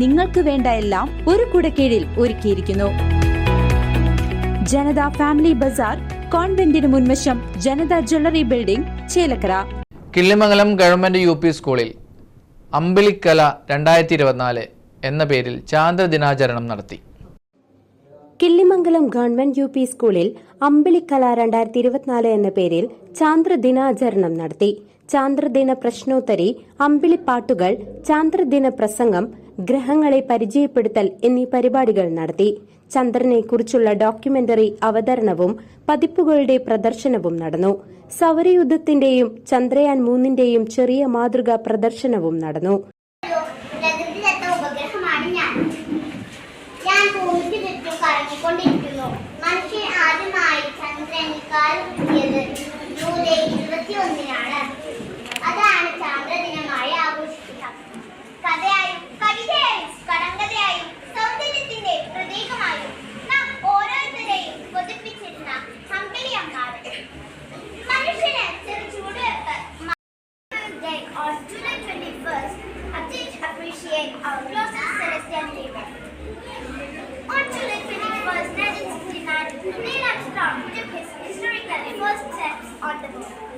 നിങ്ങൾക്ക് വേണ്ട എല്ലാം ഒരു കുടക്കീഴിൽ ഒരുക്കിയിരിക്കുന്നു. ജനത ഫാമിലി ബസാർ കോൺവെന്റിന് മുൻവശം Janatha jewellery building Chelakkara. Killimangalam government U P സ്കൂളിൽ അമ്പിളിക്കല രണ്ടായിരത്തി ഇരുപത്തിനാല് എന്ന പേരിൽ ചാന്ദ്ര ദിനാചരണം നടത്തി. കിള്ളിമംഗലം ഗവൺമെന്റ് യു പി സ്കൂളിൽ അമ്പിളിക്കല രണ്ടായിരത്തി ഇരുപത്തിനാല് എന്ന പേരിൽ ചാന്ദ്രദിനാചരണം നടത്തി. ചാന്ദ്രദിന പ്രശ്നോത്തരി അമ്പിളിപ്പാട്ടുകൾ ചാന്ദ്രദിന പ്രസംഗം ഗ്രഹങ്ങളെ പരിചയപ്പെടുത്തൽ എന്നീ പരിപാടികൾ നടത്തി. ചന്ദ്രനെക്കുറിച്ചുള്ള ഡോക്യുമെന്ററി അവതരണവും പതിപ്പുകളുടെ പ്രദർശനവും നടന്നു. സൗരയുദ്ധത്തിന്റെയും ചന്ദ്രയാൻ മൂന്നിന്റെയും ചെറിയ മാതൃകാ പ്രദർശനവും നടന്നു. On July 21st, Abdij appreciate our closest celestial neighbor. On July 21st, 1969, Neil Armstrong took his historically first steps on the moon.